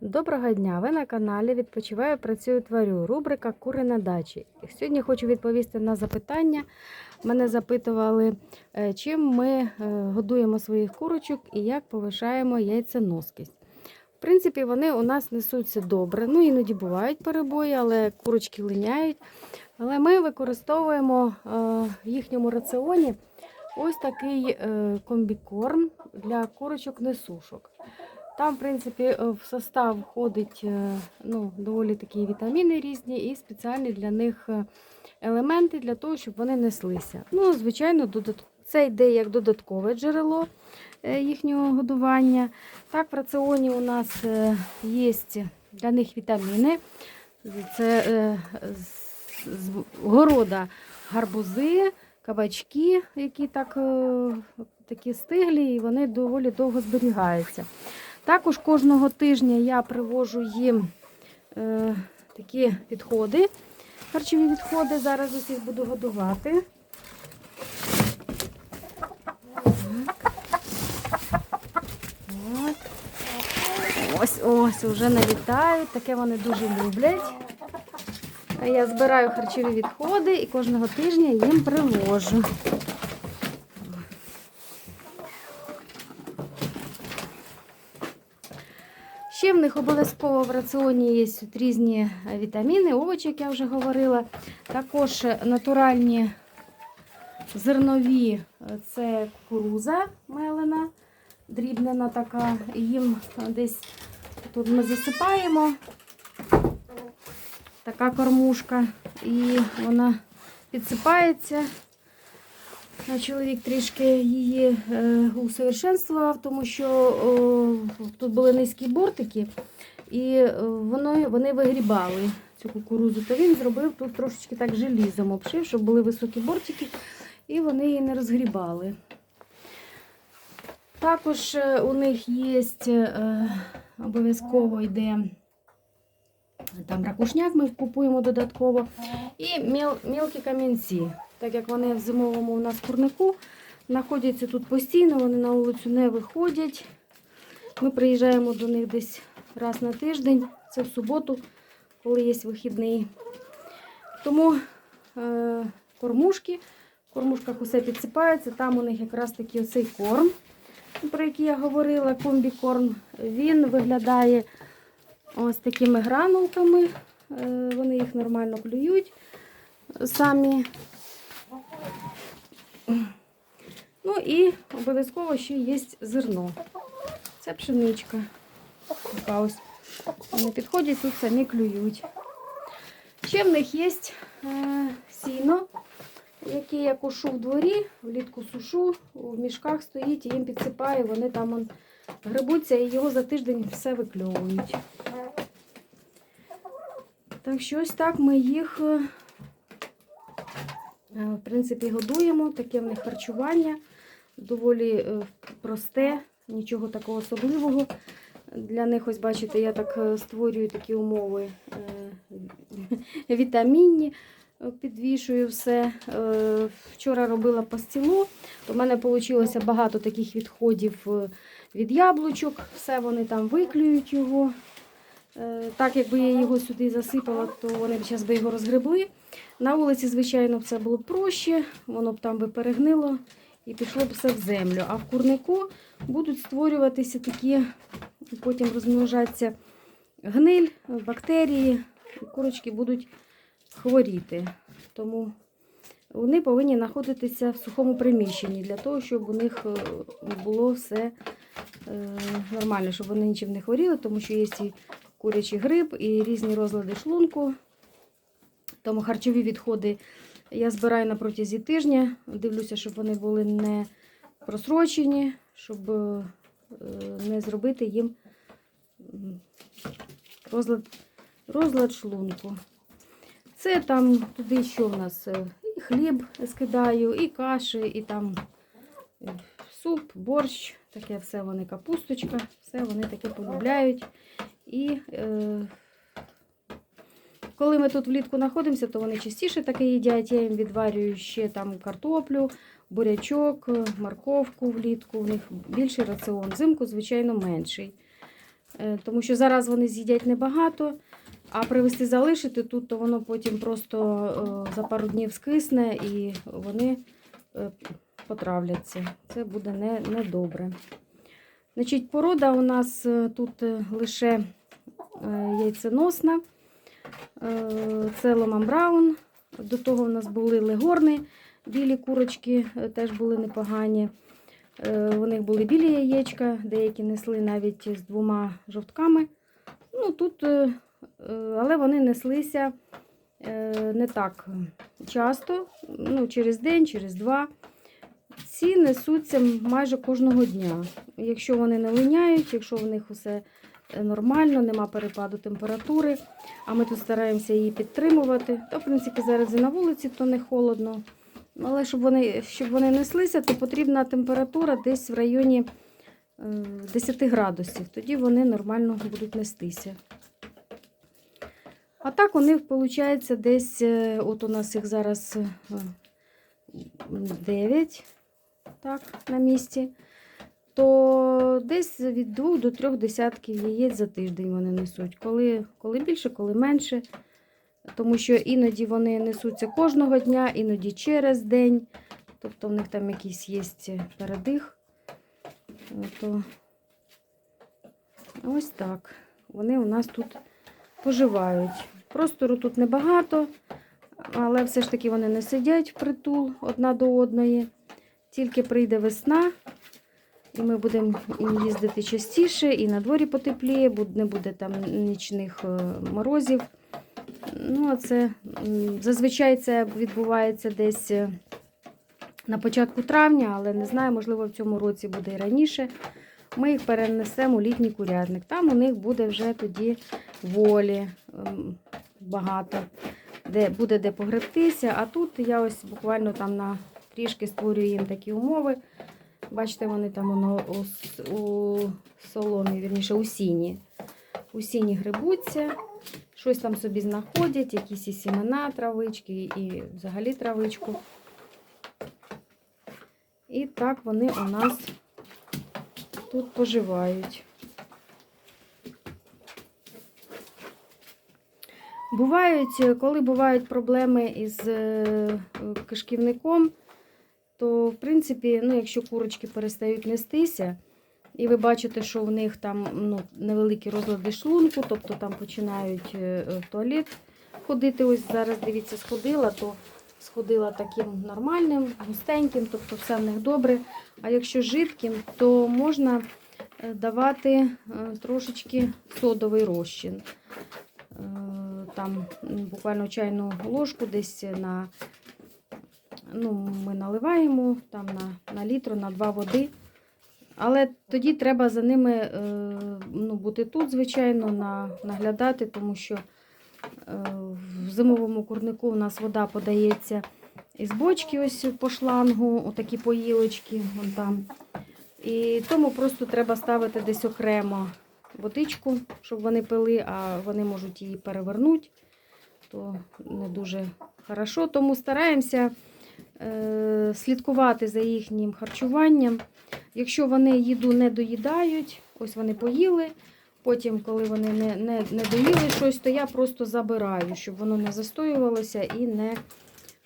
Доброго дня! Ви на каналі Відпочиваю, працюю, творю. Рубрика Кури на дачі. Сьогодні хочу відповісти на запитання. Мене запитували, е, чим ми е, годуємо своїх курочок і як повишаємо яйценоскість. В принципі, вони у нас несуться добре. Ну, іноді бувають перебої, але курочки линяють. Але ми використовуємо е, в їхньому раціоні ось такий комбікорм для курочок-несушок. Там, в принципі, е, в состав входить е, ну, доволі такі вітаміни різні і спеціальні для них е, елементи для того, щоб вони неслися. Ну, звичайно, це йде як додаткове джерело їхнього годування. Так, в раціоні у нас є для них вітаміни. Це города гарбузи, кабачки, які так, такі стиглі, і вони доволі довго зберігаються. Також кожного тижня я привожу їм е, такі відходи, харчові відходи. Зараз їх буду годувати. Ось ось вже налітають, таке вони дуже люблять. Я збираю харчові відходи і кожного тижня їм привожу. В них обов'язково в раціоні є різні вітаміни, овочі, як я вже говорила. Також натуральні зернові е, це кукуруза мелена, дрібнена така. Їм десь тут ми засипаємо така кормушка, і вона підсипається. А Чоловік трішки її е, усовершенствував, тому що тут були низькі бортики, і е, вони вигрібали цю кукурузу. То він зробив тут трошечки так желізом обшив, щоб були високі бортики, і вони її не розгрібали. Також е, у них є е, обов'язково йде там ракушняк, ми купуємо додатково, і міл, мілкі камінці. Так як вони в зимовому у нас курнику знаходяться тут постійно, вони на вулицю не виходять. Ми приїжджаємо до них десь раз на тиждень, це в суботу, коли є вихідний. Тому е, кормушки, в кормушках усе підсипається, там у них якраз таки оцей корм, про який я говорила, комбікорм. Він виглядає ось такими гранулками. Е, Вони їх нормально клюють самі. Ну і обов'язково ще є зерно. Це пшеничка. Така ось. Вони підходять, тут самі клюють. Ще в них є е, сіно, яке я кушу в дворі, влітку сушу, в мішках стоїть, і їм підсипаю, вони там он, грибуться і його за тиждень все викльовують. Так що ось так ми їх, е, в принципі, годуємо. Таке в них харчування. Доволі е, просте, нічого такого особливого. Для них, ось бачите, я так е, створюю такі умови е, вітамінні, е, підвішую все. Е, Вчора робила пастилу, то в мене вийшло багато таких відходів е, від яблучок. Все вони там виклюють його. Е, Так, якби я його сюди засипала, то вони б зараз би його розгребли. На вулиці, звичайно, це було б проще, воно б там би перегнило і пішло б все в землю. А в курнику будуть створюватися такі, потім розмножатися гниль, бактерії, курочки будуть хворіти. Тому вони повинні знаходитися в сухому приміщенні для того, щоб у них е, було все е, нормально, щоб вони нічим не хворіли, тому що є і курячий грип, і різні розлади шлунку. Тому харчові відходи я збираю на протязі тижня. Дивлюся, щоб вони були не просрочені, щоб е, не зробити їм розлад, розлад шлунку. Це там туди що в нас? е, І хліб скидаю, і каші, і там е, суп, борщ, таке все вони капусточка, все вони таке полюбляють. І е, коли ми тут влітку знаходимося, то вони частіше таке їдять. Я їм відварюю ще там картоплю, бурячок, морковку влітку. У них більший раціон, взимку, звичайно, менший. Е, Тому що зараз вони з'їдять небагато, а привезти залишити тут, то воно потім просто е, за пару днів скисне і вони е, потравляться. Це буде не, не. Значить, порода у нас е, тут е, лише е, яйценосна. Е, Це Ломан Браун. До того в нас були легорни, білі курочки е, теж були непогані. Е, У них були білі яєчка, деякі несли навіть з двома жовтками. Ну, тут, е, е, але вони неслися е, не так часто, ну, через день, через два. Ці несуться майже кожного дня. Якщо вони не линяють, якщо в них все е, нормально, нема перепаду температури, а ми тут стараємося її підтримувати, то, в принципі, зараз і на вулиці, то не холодно. Але щоб вони, щоб вони неслися, то потрібна температура десь в районі е, 10 градусів. Тоді вони нормально будуть нестися. А так у них виходить десь, е, от у нас їх зараз е, 9 так, на місці, то десь від 2 до 3 десятків яєць за тиждень вони несуть. Коли, коли більше, коли менше. Тому що іноді вони несуться кожного дня, іноді через день. Тобто в них там якийсь є передих. То ось так. Вони у нас тут поживають. Простору тут небагато, але все ж таки вони не сидять впритул одна до одної. Тільки прийде весна, і ми будемо їздити частіше, і на дворі потепліє, не буде там нічних е, морозів. Ну, а це зазвичай це відбувається десь е, на початку травня, але не знаю, можливо, в цьому році буде і раніше. Ми їх перенесемо у літній курятник. Там у них буде вже тоді волі ем, багато, де буде де погребтися. А тут я ось буквально там на трішки створюю їм такі умови. Бачите, вони там воно у, у соломі, вірніше, у сіні. У сіні грибуться, щось там собі знаходять, якісь і сімена, травички, і взагалі травичку. І так вони у нас тут поживають. Бувають, коли бувають проблеми із е, кишківником, то, в принципі, ну, якщо курочки перестають нестися, і ви бачите, що в них там ну, невеликі розлади шлунку, тобто там починають е, в туалет ходити. Ось зараз, дивіться, сходила, то сходила таким нормальним, густеньким, тобто все в них добре. А якщо жидким, то можна е, давати е, трошечки содовий розчин. Е, Там буквально чайну ложку десь на ну, ми наливаємо там на, на літр, на два води. Але тоді треба за ними е, ну, бути тут, звичайно, на, наглядати, тому що е, в зимовому курнику у нас вода подається із бочки, ось по шлангу, отакі поїлочки. Вон там. І тому просто треба ставити десь окремо водичку, щоб вони пили, а вони можуть її перевернути. То не дуже хорошо. Тому стараємося слідкувати за їхнім харчуванням. Якщо вони їду не доїдають, ось вони поїли. Потім, коли вони не, не, не доїли щось, то я просто забираю, щоб воно не застоювалося і не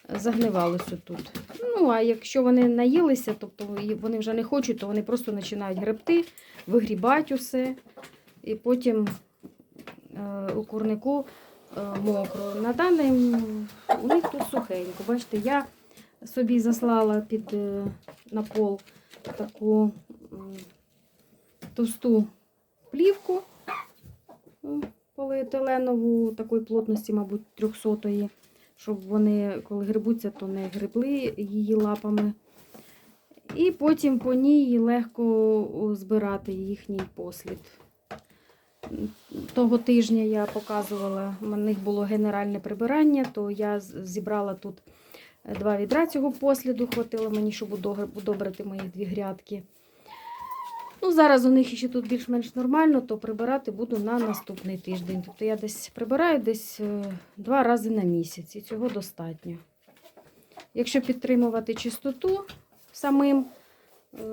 загнивалося тут. Ну, а якщо вони наїлися, тобто вони вже не хочуть, то вони просто починають гребти, вигрібати усе. І потім е, у курнику е, мокро. На даний у тут сухенько. Бачите, я собі заслала під е, на пол таку товсту плівку м, поліетиленову, такої плотності, мабуть, 300-ї, щоб вони, коли грибуться, то не грибли її лапами. І потім по ній легко збирати їхній послід. Того тижня я показувала, у них було генеральне прибирання, то я зібрала тут два відра цього посліду, хватило мені, щоб удобрити мої дві грядки. Ну, зараз у них ще тут більш-менш нормально, то прибирати буду на наступний тиждень. Тобто я десь прибираю десь е, два рази на місяць, і цього достатньо. Якщо підтримувати чистоту самим, е,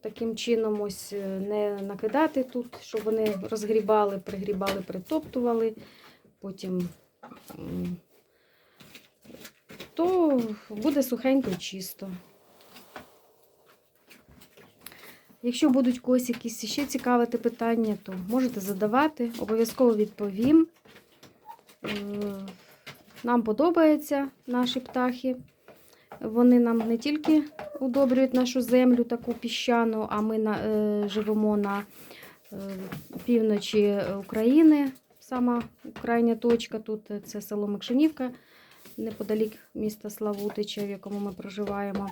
таким чином ось е, не накидати тут, щоб вони розгрібали, пригрібали, притоптували. Потім то буде сухенько і чисто. Якщо будуть когось якісь ще цікавити питання, то можете задавати, обов'язково відповім. Е, Нам подобаються наші птахи. Вони нам не тільки удобрюють нашу землю, таку піщану, а ми на, е, живемо на е, півночі України. Сама крайня точка тут це село Микшинівка, неподалік міста Славутича, в якому ми проживаємо.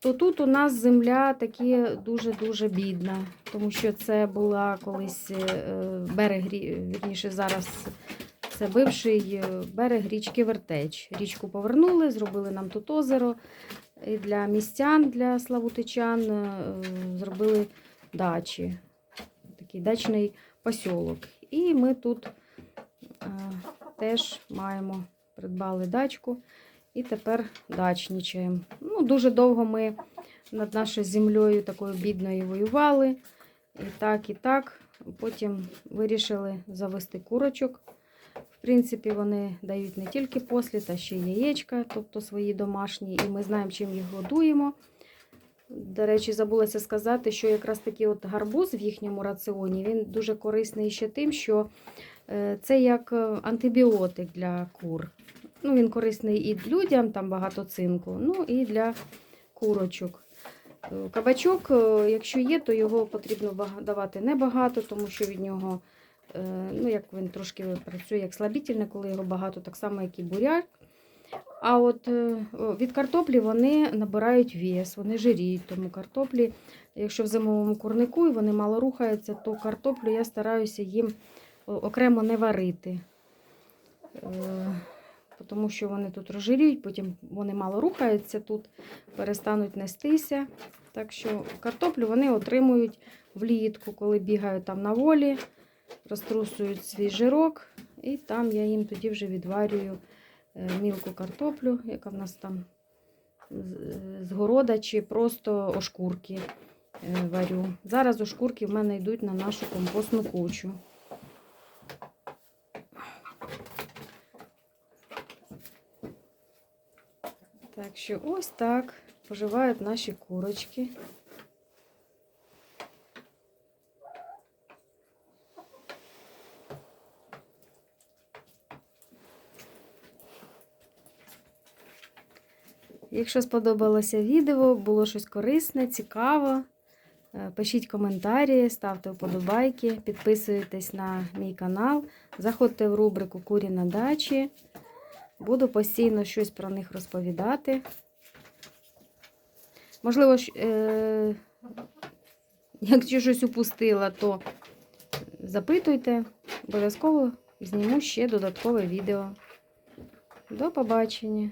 То тут у нас земля такі дуже-дуже бідна, тому що це була колись е, берег, вірніше зараз це бивший е, берег річки Вертеч. Річку повернули, зробили нам тут озеро. І для містян, для славутичан е, зробили дачі. Такий дачний посілок. І ми тут теж маємо, придбали дачку і тепер дачнічаємо. Ну, дуже довго ми над нашою землею такою бідною воювали. І так, і так. Потім вирішили завести курочок. В принципі, вони дають не тільки послід, а ще яєчка, тобто свої домашні, і ми знаємо, чим їх годуємо. До речі, забулася сказати, що якраз такий от гарбуз в їхньому раціоні він дуже корисний ще тим, що е, це як е, антибіотик для кур. Ну, він корисний і людям, там багато цинку, ну і для курочок. Е, Кабачок, е, якщо є, то його потрібно давати небагато, тому що від нього, е, ну як він трошки працює як слабітельне, коли його багато, так само, як і буряк. А от від картоплі вони набирають вес, вони жиріють. Тому картоплі, якщо в зимовому курнику і вони мало рухаються, то картоплю я стараюся їм окремо не варити. Тому що вони тут розжиріють, потім вони мало рухаються тут, перестануть нестися. Так що картоплю вони отримують влітку, коли бігають там на волі, розтрусують свій жирок, і там я їм тоді вже відварюю е, мілку картоплю, яка в нас там з- з города, чи просто ошкурки е, варю. Зараз ошкурки в мене йдуть на нашу компостну кучу. Так що ось так поживають наші курочки. Якщо сподобалося відео, було щось корисне, цікаво, е, пишіть коментарі, ставте вподобайки, підписуйтесь на мій канал, заходьте в рубрику Курі на дачі. Буду постійно щось про них розповідати. Можливо, е- якщо щось упустила, то запитуйте. Обов'язково зніму ще додаткове відео. До побачення!